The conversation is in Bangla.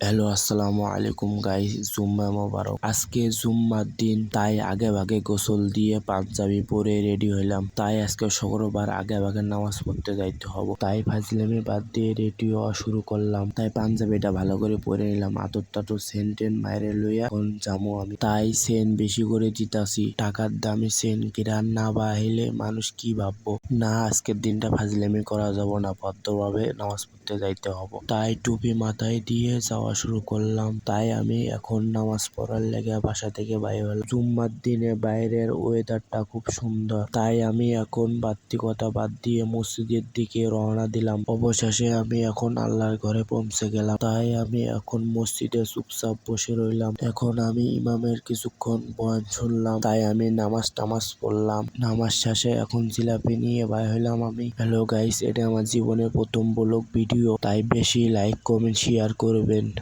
হ্যালো, আসসালামু আলাইকুম গাইস জুম্মা মোবারক। আজকে জুম্মার দিন, তাই আগে ভাগে গোসল দিয়ে পাঞ্জাবি পরে রেডি হইলাম। তাই আজকে শুক্রবার আগে ভাগে নামাজ পড়তে যাইতে হব। তাই ফাজলামি বাদ দিয়ে রেডি হওয়া শুরু করলাম। তাই পাঞ্জাবিটা ভালো করে পরে নিলাম। আতর টাতর সেন টেন মাইরে লইয়া এখন যামু আমি। তাই সেন বেশি করে দিতাছি। টাকার দামে সেন কিনা না বাহিলে মানুষ কি ভাববো? না, আজকের দিনটা ফাজলামি করা যাব না। ভদ্রভাবে নামাজ পড়তে যাইতে হব। তাই টুপি মাথায় দিয়ে যাওয়া শুরু করলাম। তাই আমি এখন নামাজ পড়ার লেগে বাসা থেকে বাইরে হলাম। জুম্মার দিনে বাইরের ওয়েদারটা খুব সুন্দর। তাই আমি এখন বাত্তিকতা বাদ দিয়ে মসজিদের দিকে রওনা দিলাম। অবশেষে আমি এখন আল্লাহর ঘরে পৌঁছে গেলাম। তাই আমি এখন মসজিদে চুপচাপ বসে রইলাম। এখন আমি ইমামের কিছুক্ষণ বয়ান শুনলাম। তাই আমি নামাজ টামাজ পড়লাম। নামাজ শেষে এখন জিলাপি নিয়ে বাইর হইলাম আমি। হ্যালো গাইস এটা আমার জীবনের প্রথম ব্লগ ভিডিও তাই বেশি লাইক কমেন্ট শেয়ার করবেন।